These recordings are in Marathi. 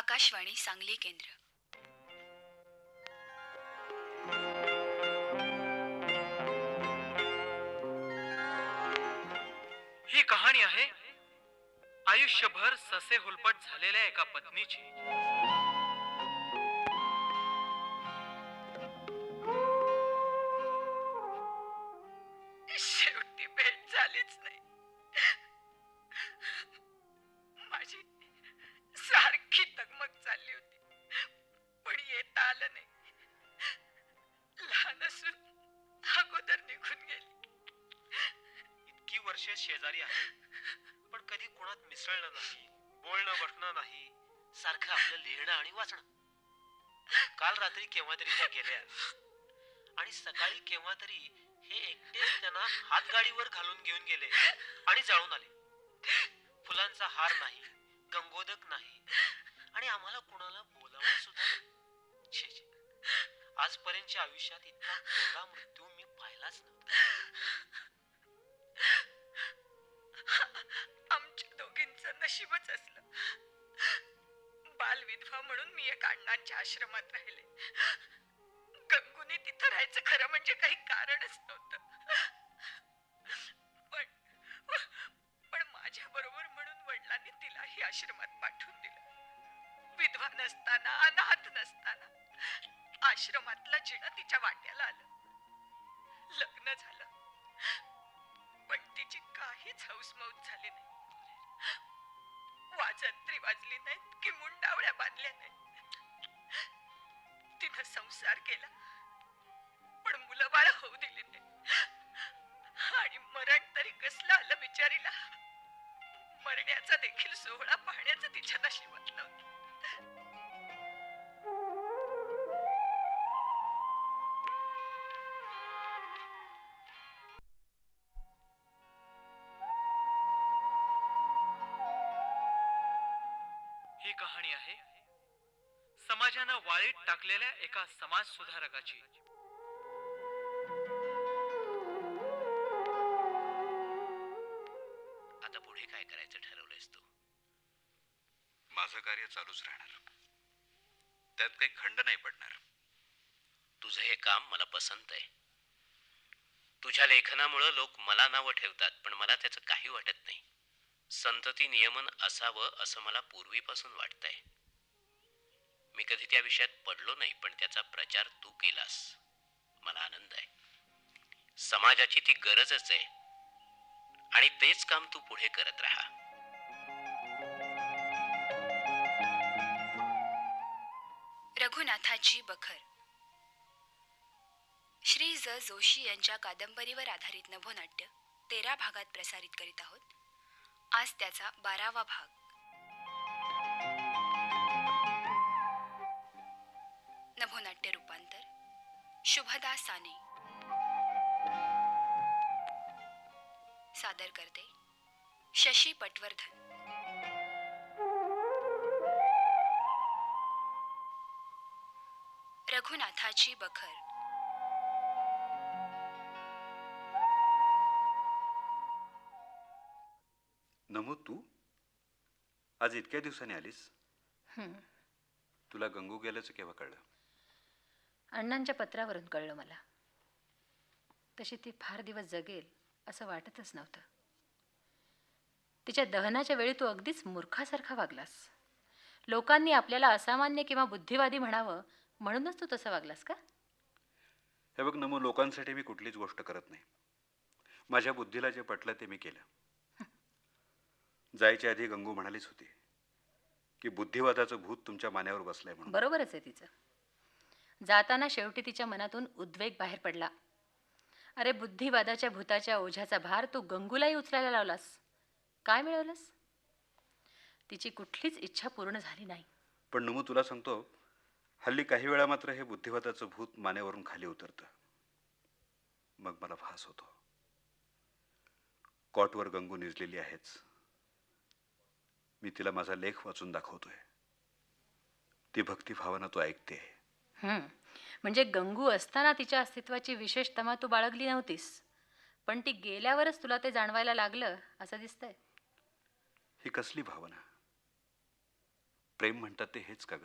आकाशवाणी सांगली केंद्र. ही कहाणी आहे आयुष्यभर ससे हुलपट झालेल्या एका पत्नीची. आणि जाळून आले. फुलांचा हार नाही गंगोदक नाही आणि आम्हाला कुणाला बोलावं सुद्धा छे छे. आजपर्यंतच्या आयुष्यात इतका कोरडा मृत्यू मी पाहिलाच नव्हता. आमच्या दोघींचं नशीबच असलं. बालविधवा म्हणून मी एक अण्णांच्या आश्रमात राहिले. गंगूने तिथं राहायचं खरं म्हणजे काही कारणच नव्हतं. वडिलांनी आश्रमात पाठवून दिलं. विधवा नसताना अनाथ नसताना आश्रमातलं जिण तिच्या वाट्याला आलं. लग्न झालं. पण तिची काहीच हौसमौज झाली नाही. वाजंत्री वाजली नाहीत की मुंडावळ्या बांधल्या नाहीत. तिनं संसार केला पण मुलं बाळ होऊ दिली राहण्याचं तिच्या नशिबात नव्हतं. ही कहाणी आहे समाजानं वाळीत टाकलेल्या एका समाज सुधारकाची काही खंड नाही पडणार. तुझं हे काम मला पसंत आहे. तुझ्या लेखनामुळं लोक मला नावं ठेवतात पण मला त्याचं काही वाटत नाही. संतती नियमन असावं असं मला पूर्वीपासून वाटतंय. मी कधी त्या विषयात पडलो नाही पण त्याचा प्रचार तू केलास. मला आनंद आहे. समाजाची ती गरजच आहे. आणि तेच काम तू पुढे करत राहा. रघुनाथाची बखर. श्री ज. जोशी यांच्या कादंबरीवर आधारित नभोनाट्य तेरा भागात प्रसारित करीत आहोत. आज त्याचा बारावा भाग. नभोनाट्य रूपांतर. शुभदा साने. सादर करते. शशी पटवर्धन. रघुनाथाची बखर. नमूद तू? आज इतक्या दिवसांनी आलीस? तुला गंगू गेल्याचं केव्हा कळलं? अण्णांच्या पत्रावरून कळलं मला. तशी ती फार दिवस जगेल असं वाटतच नव्हतं. तिच्या दहनाच्या वेळी तू अगदीच मूर्खासारखा वागलास. लोकांनी आपल्याला असामान्य किंवा बुद्धिवादी म्हणावं म्हणूनच तू तसं वागलास का? हे बघ नमू लोकांसाठी मी कुठलीच गोष्ट करत नाही. माझ्या बुद्धीला जे पटलं ते मी केलं. जायच्या आधी गंगू म्हणालीच होती की बुद्धिवादाचं भूत तुमच्या मान्यावर बसलंय म्हणून. बरोबरच आहे तिचं. जाताना शेवटी तिच्या मनातून उद्वेग बाहेर पडला. अरे बुद्धिवादाच्या भूताच्या ओझ्याचा भार तू गंगूलाही उचलायला लावलास. काय मिळवलंस? तिची कुठलीच इच्छा पूर्ण झाली नाही. पण नमू तुला सांगतो हल्ली काही वेळा मात्र हे बुद्धिवादाचं भूत मानेवरून खाली उतरतं. मग मला भास होतो. कॉटवर गंगू निजलेली आहेच. मी तिला माझा लेख वाचून दाखवतोय. ती भक्ती भावना तू ऐकते. हं, म्हणजे गंगू असताना तिच्या अस्तित्वाची विशेष तमा तू बाळगली नव्हतीस. पण ती गेल्यावरच तुला ते जाणवायला लागलं असं दिसतंय. ही कसली भावना? प्रेम म्हणतात ते हेच का ग?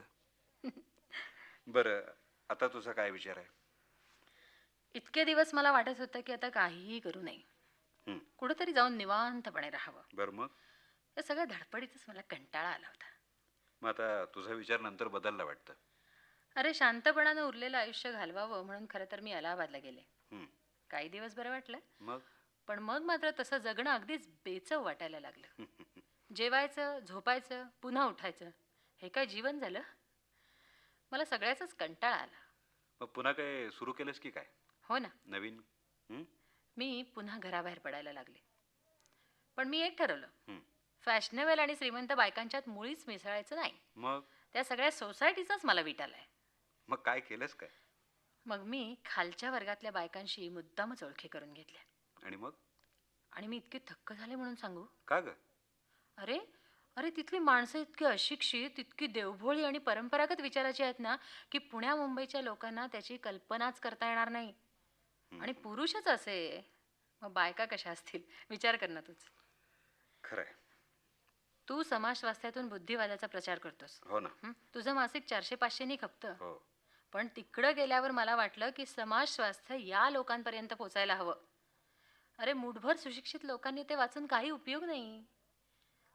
बरं आता तुझा काय विचार आहे? इतके दिवस मला वाटत होतं की आता काहीही करू नये. हं, कुठेतरी जाऊन निवांतपणे राहावं. बरं मग? या सगळ्या धडपडीतच मला कंटाळा आला होता. मग आता तुझा विचार नंतर बदलला वाटतं? अरे शांतपणानं उरलेलं आयुष्य घालवावं म्हणून खरं तर मी अलाहाबादला गेले. हं, काही दिवस बरं वाटलं. मग? पण मग मात्र तसं जगणं अगदीच बेचव वाटायला लागलं. जेवायचं झोपायचं पुन्हा उठायचं हे काय जीवन झालं? मला सगळ्याचाच कंटाळा आला. मग पुन्हा काय सुरू केलंस की काय? हो ना. नवीन? हं? मी पुन्हा घराबाहेर पडायला लागले. पण मी एक ठरवलं. हं. फॅशनेबल आणि श्रीमंत बायकांच्यात मुळीच मिसळायचं नाही. मग? त्या सगळ्या सोसायटीचाच मला विटालाय मग काय केलंस काय? मग मी खालच्या वर्गातल्या बायकांशी मुद्दामच ओळखी करून घेतल्या. आणि मग? आणि मी इतके थक्क झाले म्हणून सांगू? का ग? अरे अरे तिथली माणसं इतकी अशिक्षित इतकी देवभोळी आणि परंपरागत विचाराची आहेत ना की पुण्या मुंबईच्या लोकांना त्याची कल्पनाच करता येणार नाही. आणि पुरुषच असे. मग बायका कशा असतील? विचार कर ना तूच. खरंय. तू समाज स्वास्थ्यातून बुद्धिवादाचा प्रचार करतोस. हो ना. हं? तुझं मासिक चारशे पाचशेनी खपतं. हो. पण तिकडं गेल्यावर मला वाटलं की समाज स्वास्थ्य या लोकांपर्यंत पोचायला हवं. अरे मुठभर सुशिक्षित लोकांनी ते वाचून काही उपयोग नाही.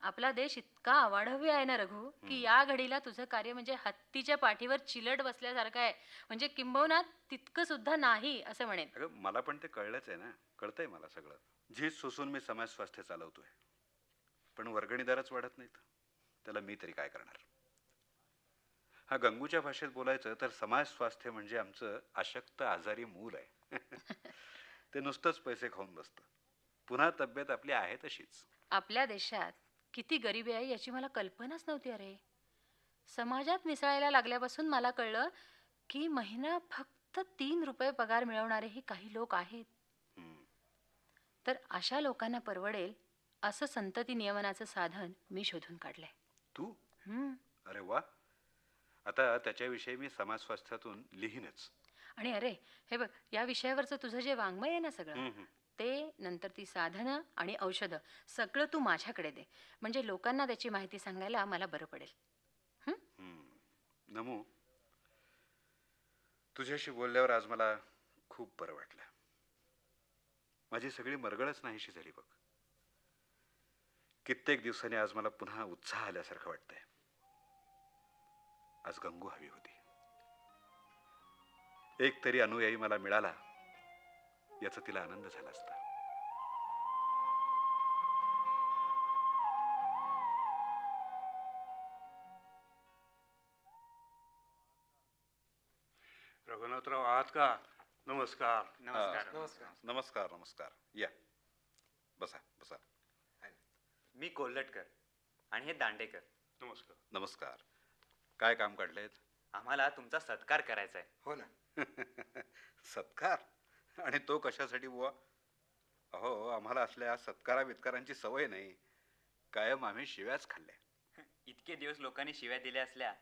आपला देश इतका अवाढव्य आहे ना रघु की या घडीला तुझं कार्य म्हणजे हत्तीच्या पाठीवर चिलट बसल्यासारखं आहे. म्हणजे किंबहुना तितकं सुद्धा नाही असं म्हणेन. अगं मला पण ते कळलंच आहे ना. कळतंय मला सगळं. झीज सोसून मी समाज स्वास्थ्य चालवतोय. पण वर्गणीदारच वाढत नाहीत. त्याला मी तरी काय करणार? हा गंगूच्या भाषेत बोलायचं तर समाज स्वास्थ्य म्हणजे आमचं अशक्त आजारी मूल आहे. ते नुसतंच पैसे खाऊन बसतं. पुन्हा तब्येत आपली आहे तशीच. आपल्या देशात किती गरिबी आहे याची मला कल्पनाच नव्हती अरे समाजात मिसळायला लागल्यापासून मला कळलं की महिना फक्त तीन रुपये पगार मिळवणारेही काही लोक आहेत. तर अशा लोकांना परवडेल असं संतती नियमनाचं साधन मी शोधून काढलंय तू हम्म. अरे वा आता त्याच्याविषयी मी समाज स्वास्थ्यातून लिहीनच आणि अरे हे बघ या विषयावरचं तुझं जे वाङ्मय आहे ना सगळं. ते नंतर ती साधनं आणि औषधं. सगळं तू माझ्याकडे दे. म्हणजे लोकांना त्याची माहिती सांगायला मला बरं पडेल. हम्म. नमू. तुझ्याशी बोलल्यावर आज मला खूप बरं वाटलं. माझी सगळी मरगळच नाहीशी झाली बघ. कित्येक दिवसांनी आज मला पुन्हा उत्साह आल्यासारखं वाटतंय. आज गंगू हवी होती. एक तरी अनुयायी मला मिळाला. याचा तिला आनंद झाला असता. रघुनाथराव आहात का? नमस्कार. नमस्कार नमस्कार. नमस्कार. या. बसा बसा. मी कोल्हटकर आणि हे दांडेकर. नमस्कार. नमस्कार. काय काम काढलेत? आम्हाला तुमचा सत्कार करायचा आहे हो ना. सत्कार? आणि तो कशासाठी बुवा? अहो आम्हाला असल्या सत्कारा वित्कारांची सवय नाही. कायम आम्ही शिव्याच खाल्ल्या. इतके दिवस लोकांनी शिव्या दिल्या असल्या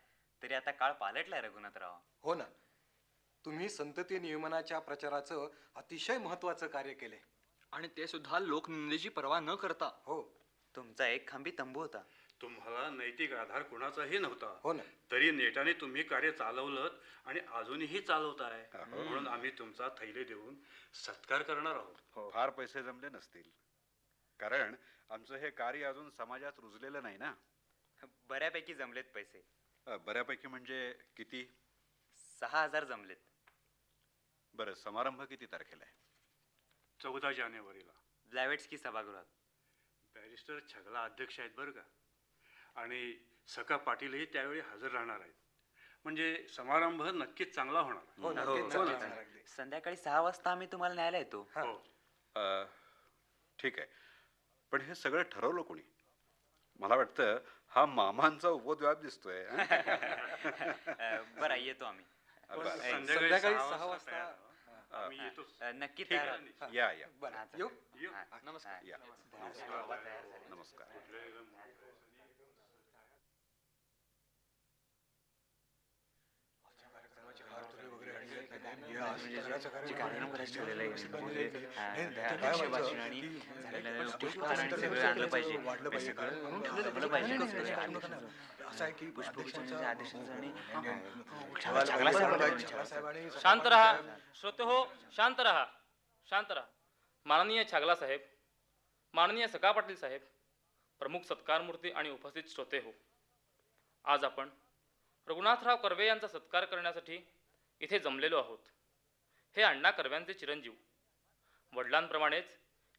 तरी आता काळ पालटलाय रघुनाथराव. हो ना. तुम्ही संतती नियमनाच्या प्रचाराचं अतिशय महत्वाचं कार्य केले आणि ते सुद्धा लोकनिंदेची पर्वा न करता. हो. तुमचा एक खांबी तंबू होता. तुम्हाला नैतिक आधार कुणाचाही नव्हता. हो ना. तरी नेटाने तुम्ही कार्य चालवलं आणि अजूनही चालवताय. म्हणून आम्ही तुमचा थैले देऊन सत्कार करणार आहोत. फार पैसे जमले नसतील. कारण आमचं हे कार्य अजून समाजात रुजलेलं नाही ना. बऱ्यापैकी जमलेत पैसे. अ, बऱ्यापैकी म्हणजे किती? सहा हजार जमलेत. बरं समारंभ किती तारखेला आहे? चौदा जानेवारीला. ब्लॅवेट्सकी सभागृहात. बॅरिस्टर छगला अध्यक्ष आहेत बरं का. आणि सका पाटीलही त्यावेळी हजर राहणार आहेत. म्हणजे समारंभ नक्कीच चांगला होणार. हो ना हो, हो. संध्याकाळी सहा वाजता आम्ही तुम्हाला न्यायला येतो. हो. अ, ठीक आहे. पण हे सगळं ठरवलं कोणी? मला वाटतं हा मामांचा उपद्व्याप दिसतोय हं? अं, बरं येतो आम्ही. बरं. संध्याकाळी सहा वाजता तयार व्हा. आम्ही येतो. अं, नक्की ठीक तयार आहे या या. बरं येऊ येऊ. हा, नमस्कार. या. नमस्कार म्हणजे जे- जे कार्यक्रम करायचं ठरलेलं आहे म्हणजे, आणि सगळं आणलं पाहिजे म्हणजे सगळं ठेवलं पाहिजे. शांत रहा श्रोते हो शांत रहा शांत रहा माननीय छागला साहेब माननीय सका पाटील साहेब प्रमुख सत्कार मूर्ती आणि उपस्थित श्रोते हो आज आपण रघुनाथराव कर्वे यांचा सत्कार करण्यासाठी इथे जमलेलो आहोत हे अण्णा कर्व्यांचे चिरंजीव. वडिलांप्रमाणेच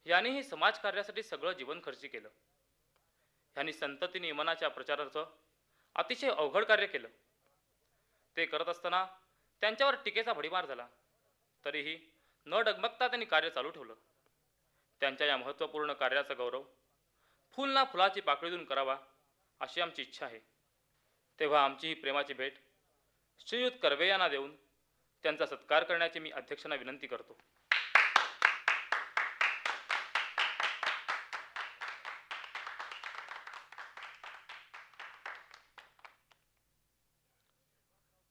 यांनीही समाजकार्यासाठी सगळं जीवन खर्ची केलं. ह्यांनी संतती नियमनाच्या प्रचाराचं अतिशय अवघड कार्य केलं. ते करत असताना त्यांच्यावर टीकेचा भडीमार झाला. तरीही न डगमगता त्यांनी कार्य चालू ठेवलं. त्यांच्या या महत्त्वपूर्ण कार्याचा गौरव फुल ना फुलाची पाकळी देऊन करावा अशी आमची इच्छा आहे. तेव्हा आमची ही प्रेमाची भेट श्रीयुत कर्वे यांना देऊन त्यांचा सत्कार करण्याची मी अध्यक्षांना विनंती करतो.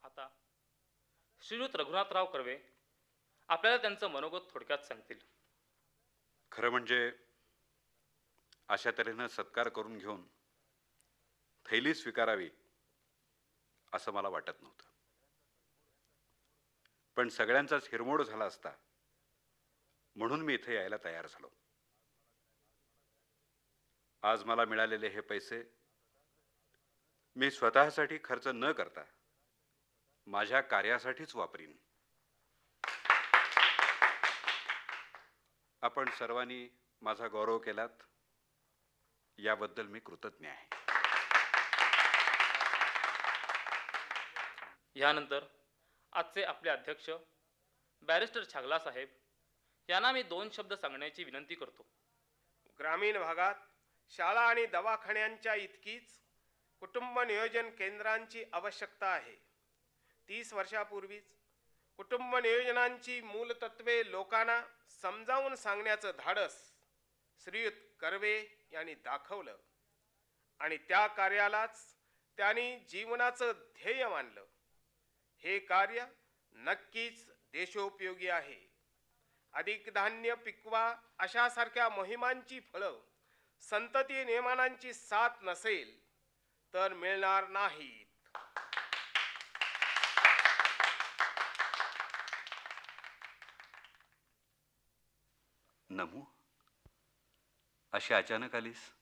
आता श्रीयुत रघुनाथराव कर्वे आपल्याला त्यांचं मनोगत थोडक्यात सांगतील. खरं म्हणजे अशा तऱ्हेनं सत्कार करून घेऊन थैली स्वीकारावी असं मला वाटत नव्हतं. पण सगळ्यांचाच हिरमोड झाला असता. म्हणून मी इथे यायला तयार झालो. आज मला मिळालेले हे पैसे मी स्वतःसाठी खर्च न करता माझ्या कार्यासाठीच वापरीन. आपण सर्वांनी माझा गौरव केलात. याबद्दल मी कृतज्ञ आहे. यानंतर आजचे आपले अध्यक्ष बॅरिस्टर छागला साहेब यांना मी दोन शब्द सांगण्याची विनंती करतो. ग्रामीण भागात शाळा आणि दवाखान्यांच्या इतकीच कुटुंब नियोजन केंद्रांची आवश्यकता आहे. तीस वर्षापूर्वीच कुटुंब नियोजनांची मूलतत्वे लोकांना समजावून सांगण्याचं धाडस श्रीयुत कर्वे यांनी दाखवलं आणि त्या कार्यालाच त्यांनी जीवनाचं ध्येय मानलं. हे कार्य नक्कीच देशोपयोगी आहे. अधिक धान्य पिकवा अशासारख्या मोहिमांची फळं संतती नियमनांची साथ नसेल तर मिळणार नाहीत. नमू. अशी अचानक आलीस?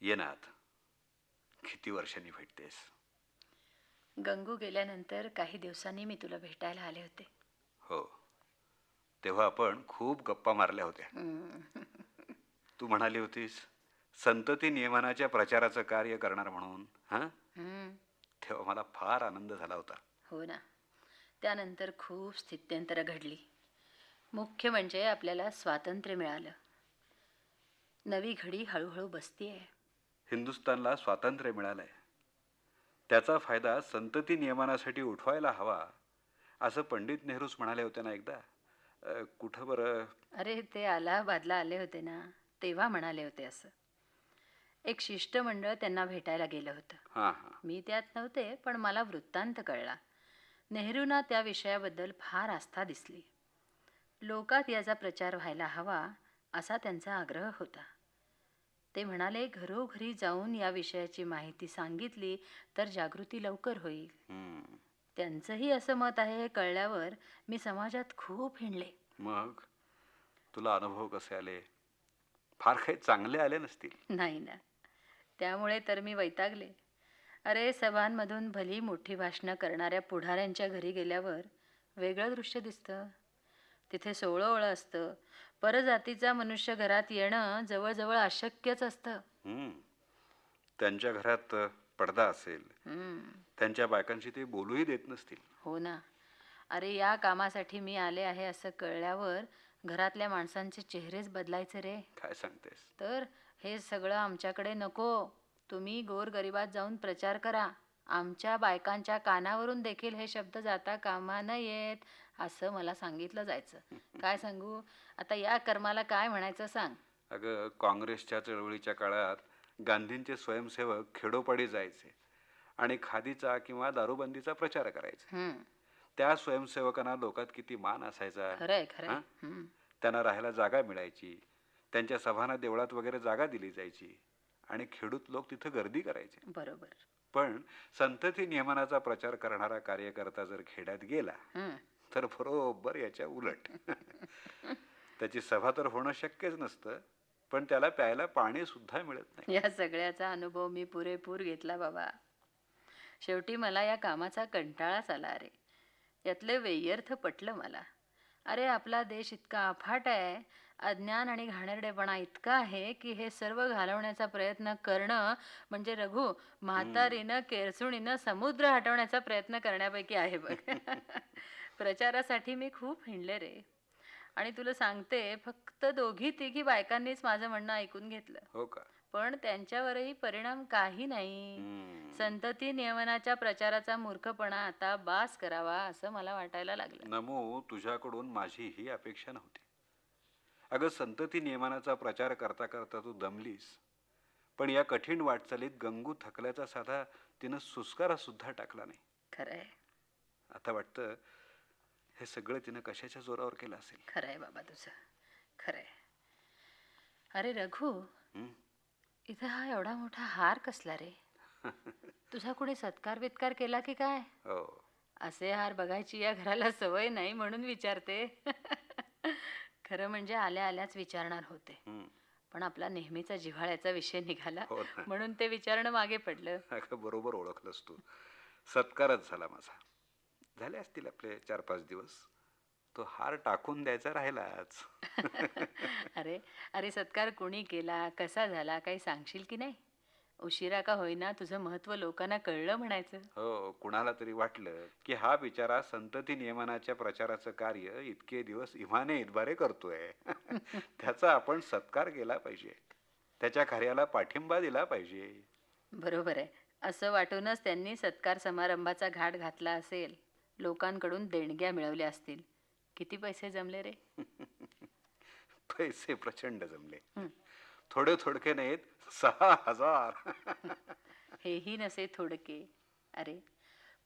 ये ना किती वर्षांनी भेटतेस? गंगू गेल्यानंतर काही दिवसांनी मी तुला भेटायला आले होते. हो. तेव्हा आपण खूप गप्पा मारल्या होत्या. तू म्हणाली होतीस संतती नियमनाच्या प्रचाराचं कार्य करणार म्हणून हां. तेव्हा मला फार आनंद झाला होता. हो ना. त्यानंतर खूप स्थित्यंतरं घडली. मुख्य म्हणजे आपल्याला स्वातंत्र्य मिळालं. नवी घडी हळूहळू बसतीये. हिंदुस्थानला स्वातंत्र्य मिळालंय. त्याचा फायदा संतती नियमनासाठी उठवायला हवा असं पंडित नेहरूच म्हणाले होते ना एकदा. अ, कुठं बरं? अरे ते अलाहाबादला आले होते ना तेव्हा म्हणाले होते असं. एक शिष्टमंडळ त्यांना भेटायला गेलं होतं. हां हां. मी त्यात नव्हते पण मला वृत्तांत कळला. नेहरूंना त्या विषयाबद्दल फार आस्था दिसली. लोकात याचा प्रचार व्हायला हवा असा त्यांचा आग्रह होता. ते म्हणाले घरोघरी जाऊन या विषयाची माहिती सांगितली तर जागृती लवकर होईल. त्यांचंही असं मत आहे हे कळल्यावर मी समाजात खूप हिंडले. मग? तुला अनुभव कसे आले? फार काही चांगले आले नसतील. नाही ना. त्यामुळे तर मी वैतागले. अरे सभांमधून भली मोठी भाषणं करणाऱ्या पुढाऱ्यांच्या घरी गेल्यावर वेगळं दृश्य दिसतं. तिथे सोळं असतं. परजातीचा मनुष्य घरात येणं जवळजवळ अशक्यच असतं. हम्म. त्यांच्या घरात अ, पडदा असेल. हम्म, त्यांच्या बायकांशी ते बोलूही देत नसतील. हो ना. अरे या कामासाठी मी आले आहे असं कळल्यावर घरातल्या माणसांचे चेहरेच बदलायचे रे. काय सांगतेस? तर हे सगळं आमच्याकडे नको. तुम्ही गोरगरिबात जाऊन प्रचार करा. आमच्या बायकांच्या कानावरून देखील हे शब्द जाता कामा न येत असं मला सांगितलं जायचं. काय सांगू? आता या कर्माला काय म्हणायचं सांग? अगं काँग्रेसच्या चळवळीच्या काळात गांधींचे स्वयंसेवक खेडोपाडी जायचे आणि खादीचा किंवा दारूबंदीचा प्रचार करायचे. त्या स्वयंसेवकांना लोकात किती मान असायचा. त्यांना राहायला जागा मिळायची. त्यांच्या सभांना देवळात वगैरे जागा दिली जायची. आणि खेडूत लोक तिथं गर्दी करायचे. बरोबर. पण संतती नियमनाचा प्रचार करणारा कार्यकर्ता जर खेड्यात गेला. तर बरोबर याच्या उलट. त्याची सभा तर होणं शक्यच नसतं पण त्याला प्यायला पाणी सुद्धा मिळत नाही. या सगळ्याचा अनुभव मी पुरेपूर घेतला बाबा. शेवटी मला या कामाचा कंटाळाच आला अरे. यातले व्यर्थ पटलं मला. अरे आपला देश इतका अफाट आहे अज्ञान आणि घाणेरडेपणा इतका आहे की हे सर्व घालवण्याचा प्रयत्न करणं म्हणजे रघु म्हातारीनं केरसुणीनं समुद्र हटवण्याचा प्रयत्न करण्यापैकी आहे बघ. प्रचारासाठी मी खूप हिंडले रे. आणि तुला सांगते फक्त दोघी तिघी बायकांनीच माझं म्हणणं ऐकून घेतलं. हो का? पण त्यांच्यावरही परिणाम काही नाही. संतती नियमनाच्या प्रचाराचा मूर्खपणा आता बास करावा असं मला वाटायला लागलं. नमो तुझ्याकडून माझी ही अपेक्षा नव्हती. अगं संतती नियमनाचा प्रचार करता करता तू दमलीस. पण या कठीण वाटचालीत गंगू थकल्याचा साधा तिनं सुस्कारा सुद्धा टाकला नाही. खरंय. आता वाटतं हे सगळं तिनं कशाच्या जोरावर केलं असेल? खरंय बाबा तुझं. खरंय. अरे रघु हं? इथं हा एवढा मोठा हार कसला रे? तुझा कोणी सत्कार बित्कार केला की काय? हो. असे हार बघायची या घराला सवय नाही म्हणून विचारते. खरं म्हणजे आल्या आल्याच विचारणार होते. हं. पण आपला नेहमीचा जिव्हाळ्याचा विषय निघाला हो ना. म्हणून ते विचारणं मागे पडलं. अगं बरोबर ओळखलंस तू. सत्कारच झाला माझा. झाले असतील आपले चार पाच दिवस. तो हार टाकून द्यायचा राहिलाच. अरे अरे सत्कार कोणी केला? कसा झाला? काही सांगशील की नाही? उशिरा का होईना तुझं महत्त्व लोकांना कळलं म्हणायचं. हो कुणाला तरी वाटलं की हा बिचारा संतती नियमनाच्या प्रचाराचं कार्य इतके दिवस इमाने इतबारे करतोय. त्याचा आपण सत्कार केला पाहिजे. त्याच्या कार्याला पाठिंबा दिला पाहिजे. बरोबर आहे. असं वाटूनच त्यांनी सत्कार समारंभाचा घाट घातला असेल. लोकांकडून देणग्या मिळवल्या असतील. किती पैसे जमले रे? पैसे प्रचंड जमले. थोडे थोडके नाहीत सहा हजार. हेही नसे थोडके. अरे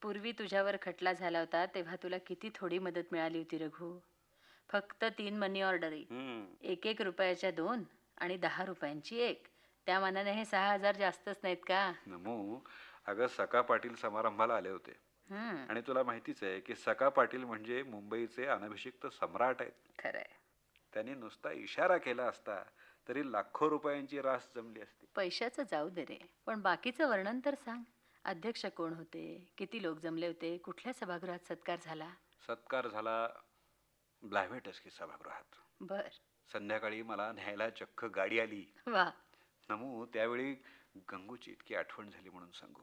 पूर्वी तुझ्यावर खटला झाला होता तेव्हा तुला किती थोडी मदत मिळाली होती रघु. फक्त तीन मनी ऑर्डरी. एक एक रुपयाच्या दोन आणि दहा रुपयांची एक. त्या मानाने हे सहा हजार जास्तच नाहीत का? नमू अगं सका पाटील समारंभाला आले होते. आणि तुला माहितीच आहे की सका पाटील म्हणजे मुंबईचे अनभिषिक्त सम्राट आहेत. खरंय. त्यांनी नुसता इशारा केला असता तरी लाखो रुपयांची रास जमली असती. पैशाचं जाऊ दे रे. पण बाकीचं वर्णन तर सांग. अध्यक्ष कोण होते? किती लोक जमले होते? कुठल्या सभागृहात सत्कार झाला? सत्कार झाला ब्लॅव्हेटस्की सभागृहात. बर. संध्याकाळी मला न्यायला चक्क गाडी आली. वा. नमू त्यावेळी गंगूची इतकी आठवण झाली म्हणून सांगू.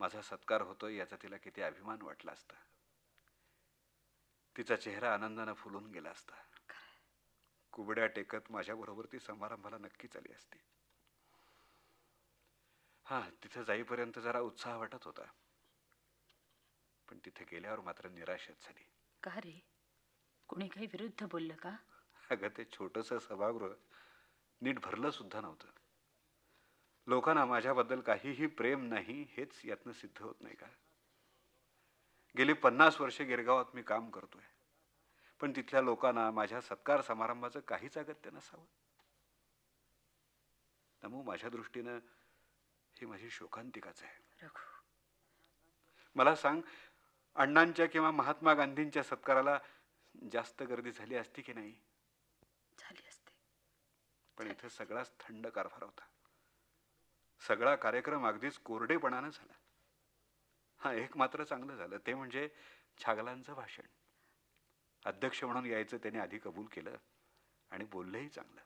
माझा सत्कार होतोय याचा तिला किती अभिमान वाटला असता. तिचा चेहरा आनंदानं फुलून गेला असता. कुबड्या टेकत माझ्याबरोबर ती समारंभाला नक्कीच आली असती. हा तिथे जाईपर्यंत जरा उत्साह वाटत होता. पण तिथे गेल्यावर मात्र निराशच झाली. का रे? कुणी काही विरुद्ध बोललं का? अगं ते छोटंसं सभागृह नीट भरलं सुद्धा नव्हतं. लोकांना माझ्याबद्दल काहीही प्रेम नाही हेच यातनं सिद्ध होत नाही का? गेली पन्नास वर्षे गिरगावात मी काम करतोय. पण तिथल्या लोकांना माझ्या सत्कार समारंभाचं काहीच अगत्य नसावं. नमू माझ्या दृष्टीनं ही माझी शोकांतिकाच आहे. मला सांग अण्णांच्या किंवा महात्मा गांधींच्या सत्काराला जास्त गर्दी झाली असती की नाही? झाली असते. पण इथे सगळाच थंड कारभार होता. सगळा कार्यक्रम अगदीच कोरडेपणानं झाला. हा एक मात्र चांगलं झालं. ते म्हणजे छागलांचं भाषण. अध्यक्ष म्हणून यायचं त्याने आधी कबूल केलं आणि बोललंही चांगलं.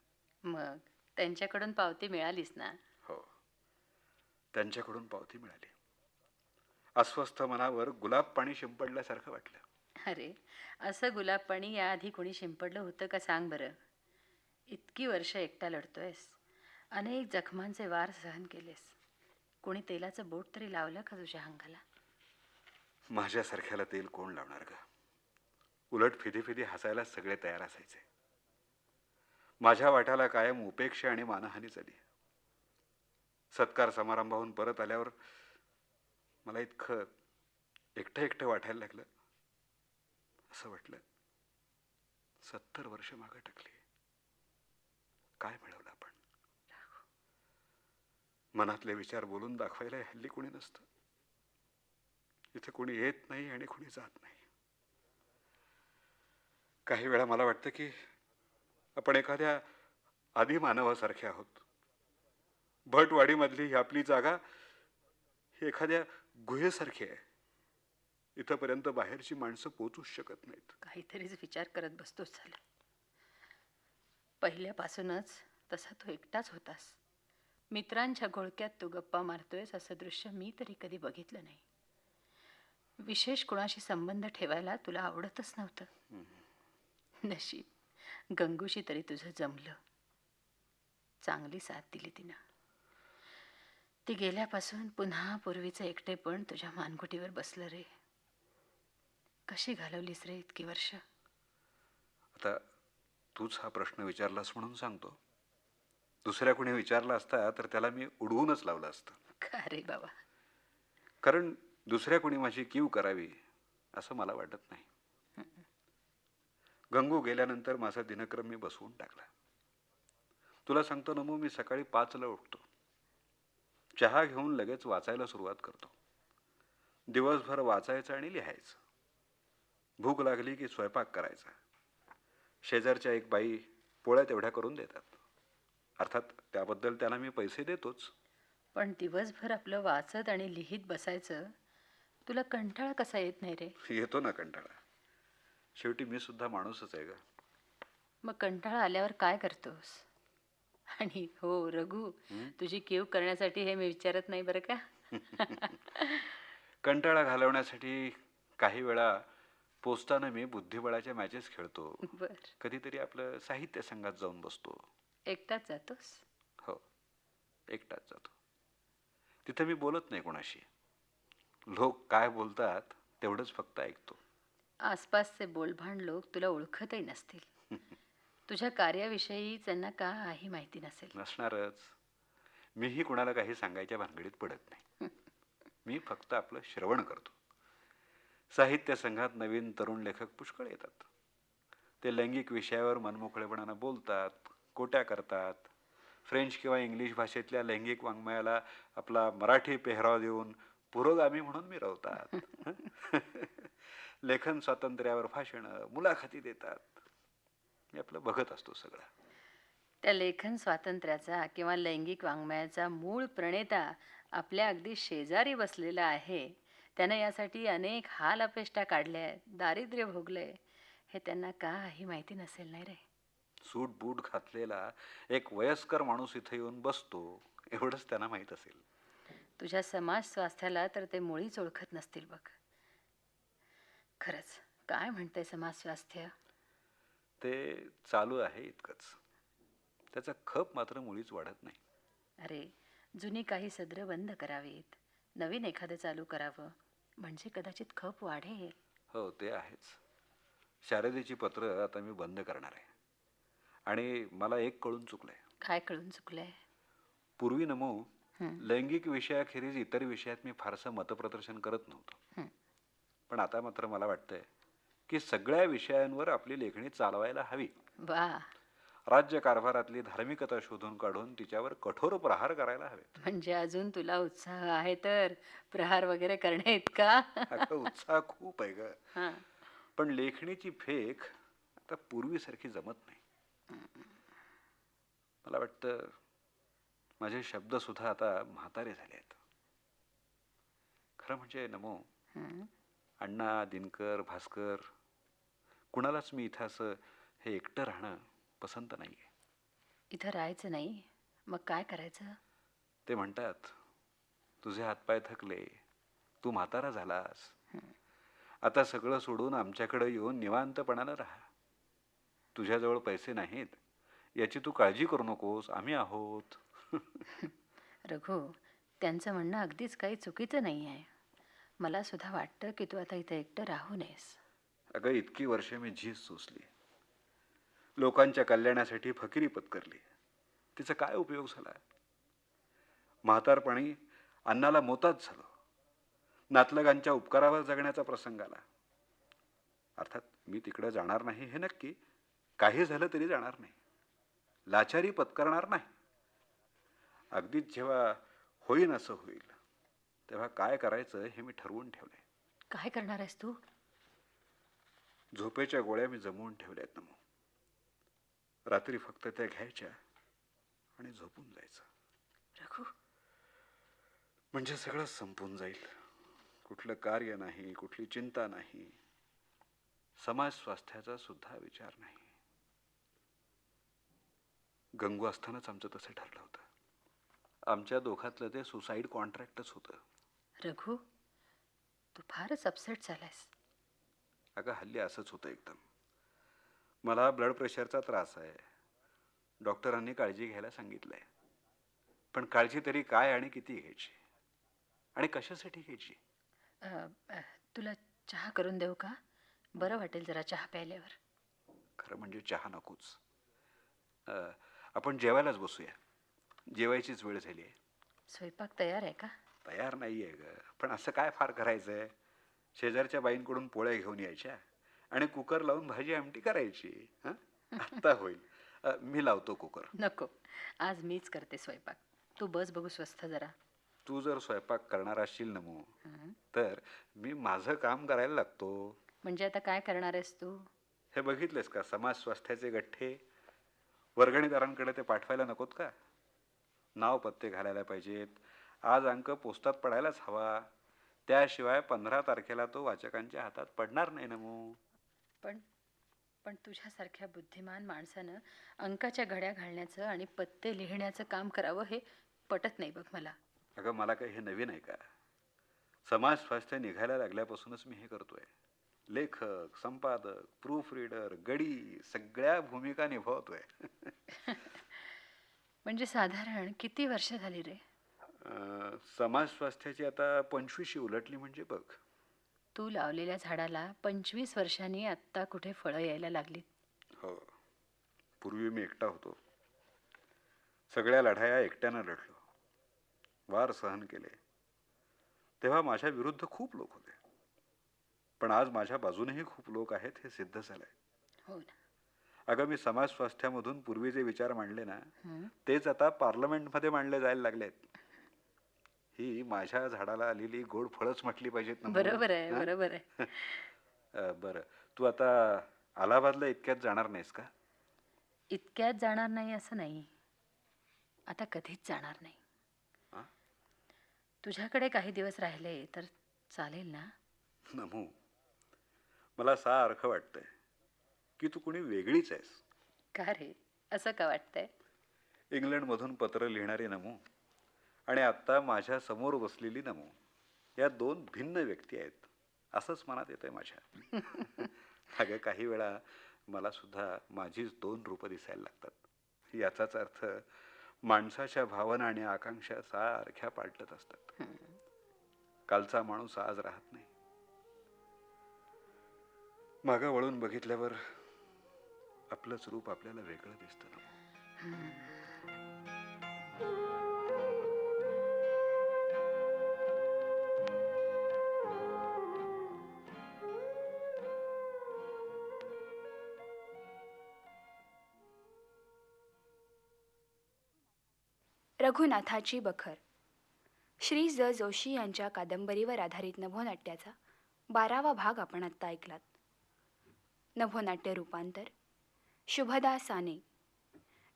मग त्यांच्याकडून पावती मिळालीच ना? हो. त्यांच्याकडून पावती मिळाली. अस्वस्थ मनावर गुलाब पाणी शिंपडल्यासारखं वाटलं. अरे असं गुलाब पाणी याआधी कोणी शिंपडलं होतं का सांग बरं? इतकी वर्ष एकटा लढतोयस. अनेक जखमांचे वार सहन केलेस. कोणी तेलाचं बोट तरी लावलं का तुझ्या अंगाला? माझ्यासारख्याला तेल कोण लावणार ग? उलट फिदी फिदी हसायला सगळे तयार असायचे. माझ्या वाट्याला कायम उपेक्षा आणि मानहानी झाली. सत्कार समारंभाहून परत आल्यावर मला इतकं एकटं एकटं वाटायला लागलं. असं वाटलं सत्तर वर्ष मागं टाकली. काय मिळवलं मनातले विचार बोलून दाखवायला हल्ली कोणी नसतं. इथे कोणी येत नाही आणि कोणी जात नाही. काही वेळा मला वाटतं की आपण एखाद्या आदिमानवासारखे आहोत. भटवाडीमधली ही आपली जागा ही एखाद्या गुहेसारखी आहे. इथंपर्यंत बाहेरची माणसं पोचूच शकत नाहीत. काहीतरीच विचार करत बसतोच झाला. पहिल्यापासूनच तसा तो एकटाच होतास. मित्रांच्या घोळक्यात तू गप्पा मारतोयस असं दृश्य मी तरी कधी बघितलं नाही. विशेष कुणाशी संबंध ठेवायला तुला आवडतच नव्हतं. नशीब गंगूशी तरी तुझं जमलं. चांगली साथ दिली तिनं. ती गेल्यापासून पुन्हा पूर्वीचं एकटेपण तुझ्या मानगुटीवर बसलं रे. कशी घालवलीस रे इतकी वर्ष? आता तूच हा प्रश्न विचारलास म्हणून सांगतो. दुसऱ्या कोणी विचारला असता तर त्याला मी उडवूनच लावलं असतं. का रे बाबा? कारण दुसऱ्या कोणी माझी कीव करावी असं मला वाटत नाही. गंगू गेल्यानंतर माझा दिनक्रम मी बसवून टाकला. तुला सांगतो नमू मी सकाळी पाचला उठतो. चहा घेऊन लगेच वाचायला सुरुवात करतो. दिवसभर वाचायचं आणि लिहायचं. भूक लागली की स्वयंपाक करायचा. शेजारच्या एक बाई पोळ्या तेवढ्या करून देतात. अर्थात त्याबद्दल त्यांना मी पैसे देतोच. पण दिवसभर आपलं वाचत आणि लिहित बसायचं तुला कंटाळा कसा येत नाही रे? येतो ना कंटाळा. शेवटी मी सुद्धा माणूसच आहे ग. मग कंटाळा आल्यावर काय करतोस? आणि हो रघु तुझी कीव करण्यासाठी हे मी विचारत नाही बरं का? कंटाळा घालवण्यासाठी काही वेळा पोस्टानं मी बुद्धिबळाच्या मॅचेस खेळतो. बर. कधीतरी आपलं साहित्य संघात जाऊन बसतो. एकटाच जातोस? हो एकटाच जातो. तिथं मी बोलत नाही कोणाशी. लोक काय बोलतात तेवढंच फक्त ऐकतो. आसपासचे बोलभाण लोक तुला ओळखतही नसतील. तुझ्या कार्याविषयी त्यांना काही माहिती नसेल. नसणारच. मीही कुणाला काही सांगायच्या भानगडीत पडत नाही. मी फक्त आपलं श्रवण करतो. साहित्य संघात नवीन तरुण लेखक पुष्कळ येतात. ते लैंगिक विषयावर मनमोकळेपणानं बोलतात कोट्या करतात. फ्रेंच किंवा इंग्लिश भाषेतल्या लैंगिक वाङ्मयाला आपला मराठी पेहराव देऊन पुरोगामी म्हणून मिरवतात. लेखन स्वातंत्र्यावर भाषणं मुलाखती देतात. मी आपलं बघत असतो सगळं. त्या लेखन स्वातंत्र्याचा किंवा लैंगिक वाङ्मयाचा मूळ प्रणेता आपल्या अगदी शेजारी बसलेला आहे. त्यानं यासाठी अनेक हाल अपेष्टा काढल्या आहेत दारिद्र्य भोगलंय. हे त्यांना काही माहिती नसेल नाही रे. सूट बूट घातलेला एक वयस्कर माणूस इथे येऊन बसतो एवढंच त्यांना माहीत असेल. तुझ्या समाज स्वास्थ्याला तर ते मुळीच ओळखत नसतील बघ. खरंच काय म्हणतंय समाज स्वास्थ्य? ते चालू आहे इतकंच. त्याचा खप मात्र मुळीच वाढत नाही. अरे जुनी काही सदरं बंद करावीत. नवीन एखादं चालू करावं. म्हणजे कदाचित खप वाढेल. हो ते आहेच. शारदेची पत्र आता मी बंद करणार आहे. आणि मला एक कळून चुकलंय. काय कळून चुकलंय? पूर्वी नमो. लैंगिक विषयाखेरीज इतर विषयात मी फारसं मतप्रदर्शन करत नव्हतो. पण आता मात्र मला वाटतंय की सगळ्या विषयांवर आपली लेखणी चालवायला हवी. राज्य कारभारातली धार्मिकता शोधून काढून तिच्यावर कठोर प्रहार करायला हवेत. म्हणजे अजून तुला उत्साह आहे तर प्रहार वगैरे करणे इतका? उत्साह खूप आहे ग. पण लेखणीची फेक आता पूर्वीसारखी जमत नाही. मला वाटतं माझे शब्द सुद्धा आता म्हातारे झाले आहेत. खरं म्हणजे नमो. अण्णा दिनकर भास्कर कुणालाच मी इथं असं हे एकटं राहणं पसंत नाही आहे इथं राहायचं नाही. मग काय करायचं? ते म्हणतात तुझे हातपाय थकले. तू म्हातारा झालास. आता सगळं सोडून आमच्याकडे येऊन निवांतपणानं राहा. तुझ्याजवळ पैसे नाहीत. याची तू काळजी करू नकोस. आम्ही आहोत. रघु त्यांचं म्हणणं अगदीच काही चुकीचं नाही आहे. मला सुद्धा वाटतं की तू आता इथं एकटं राहू नयेस. अगं इतकी वर्षे मी झीज सोसली. लोकांच्या कल्याणासाठी फकिरी पत्करली. तिचा काय उपयोग झाला? म्हातारपणी अन्नाला मोताच झालो. नातलगांच्या उपकारावर जगण्याचा प्रसंग आला. अर्थात मी तिकडे जाणार नाही हे नक्की. काही झालं तरी जाणार नाही. लाचारी पत्करणार नाही. अगदीच जेव्हा होईन असं होईल तेव्हा काय करायचं हे मी ठरवून ठेवलंय. काय करणार आहेस तू? झोपेच्या गोळ्या मी जमवून ठेवल्या आहेत नमो. रात्री फक्त त्या घ्यायच्या आणि झोपून जायचं. रघु. म्हणजे सगळं संपून जाईल. कुठलं कार्य नाही कुठली चिंता नाही. समाज स्वास्थ्याचा सुद्धा विचार नाही. गंगू असतानाच आमचं तसं ठरलं होतं. आमच्या दोघातलं ते सुसाईड कॉन्ट्रॅक्टच होतं. रघु तू फारच अपसेट झालायस. अगं हल्ली असंच होतं एकदम. मला ब्लड प्रेशरचा त्रास आहे. डॉक्टरांनी काळजी घ्यायला सांगितलंय. पण काळजी तरी काय आणि किती घ्यायची? आणि कशासाठी घ्यायची? तुला चहा करून देऊ का? बरं वाटेल जरा चहा प्यायल्यावर. खरं म्हणजे चहा नकोच. आपण जेवायलाच बसूया. जेवायचीच वेळ झाली आहे. स्वयंपाक तयार आहे का? तयार नाही आहे ग. पण असं काय फार करायचं आहे शेजारच्या बाईंकडून पोळ्या घेऊन यायच्या आणि कुकर लावून भाजी आमटी करायची. हां? आत्ता होईल. अं, मी लावतो कुकर. नको. आज मीच करते स्वयंपाक. तू बस बघू स्वस्थ जरा. तू जर स्वयंपाक करणार असशील नमो हं. तर मी माझं काम करायला लागतो. म्हणजे आता काय करणार आहेस तू? हे बघितलेस का समाज स्वास्थ्याचे गठ्ठे? वर्गणीदारांकडे ते पाठवायला नकोत का? नाव पत्ते घालायला पाहिजेत. आज अंक पोस्टात पडायलाच हवा. त्याशिवाय पंधरा तारखेला तो वाचकांच्या हातात पडणार नाही नमो. पण पण तुझ्यासारख्या बुद्धिमान माणसानं अंकाच्या घड्या घालण्याचं आणि पत्ते लिहिण्याचं काम करावं हे पटत नाही बघ मला. अगं मला काही हे नवीन आहे का? समाज स्वास्थ्य निघायला लागल्यापासूनच मी हे करतोय. लेखक संपादक प्रूफ रीडर गडी सगळ्या भूमिका निभावतोय. म्हणजे साधारण किती वर्ष झाली रे? अं, समाज स्वास्थ्याची आता पंचवीशी उलटली म्हणजे बघ. तू लावलेल्या झाडाला पंचवीस वर्षांनी आत्ता कुठे फळं यायला लागली हो. पूर्वी मी एकटा होतो. सगळ्या लढाया एकट्यानं लढलो. वार सहन केले. तेव्हा माझ्या विरुद्ध खूप लोक होते. पण आज माझ्या बाजूनेही खूप लोक आहेत हे सिद्ध झालंय. हो ना. अगं मी समाज स्वास्थ्यामधून पूर्वी जे विचार मांडले ना? तेच आता पार्लमेंटमध्ये मांडले जायला लागलेत. ही माझ्या झाडाला आलेली गोड फळच म्हटली पाहिजेत ना. बरोबर आहे? बरोबर आहे. बरं. तू आता अलाहाबादला इतक्यात जाणार नाहीस का? इतक्यात जाणार नाही असं नाही. आता कधीच जाणार नाही? तुझ्याकडे काही दिवस राहिले तर चालेल ना? नमू. मला सारखं वाटतंय. की तू कोणी वेगळीच आहेस. का रे? असं का वाटतंय? इंग्लंडमधून पत्र लिहिणारी नमू आणि आत्ता माझ्यासमोर बसलेली नमू या दोन भिन्न व्यक्ती आहेत असंच मनात येतंय माझ्या. अगं काही वेळा मला सुद्धा माझीच दोन रूपं दिसायला लागतात. याचाच अर्थ माणसाच्या भावना आणि आकांक्षा सारख्या पालटत असतात. कालचा माणूस आज राहत नाही. मागं वळून बघितल्यावर आपलंच रूप आपल्याला वेगळं दिसतं रघुनाथाची बखर. श्री ज. जोशी यांच्या कादंबरीवर आधारित नभोनाट्याचा बारावा भाग आपण आत्ता ऐकलात. नभोनाट्य रूपांतर शुभदा साने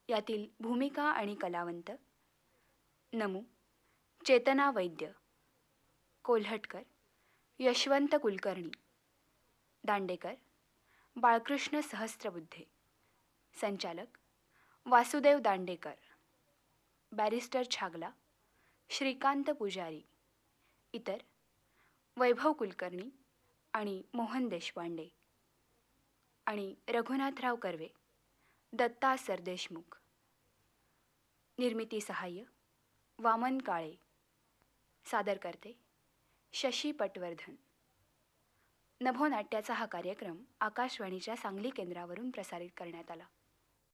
यातील भूमिका आणि कलावंत नमू. चेतना वैद्य. कोल्हटकर. यशवंत कुलकर्णी. दांडेकर. बाळकृष्ण सहस्त्रबुद्धे. संचालक वासुदेव दांडेकर. बॅरिस्टर छागला. श्रीकांत पुजारी. इतर वैभव कुलकर्णी आणि मोहन देशपांडे. आणि रघुनाथराव कर्वे. दत्ता सरदेशमुख निर्मिती सहाय्य वामन काळे. सादर करते शशी पटवर्धन. नभोनाट्याचा हा कार्यक्रम आकाशवाणीच्या सांगली केंद्रावरून प्रसारित करण्यात आला.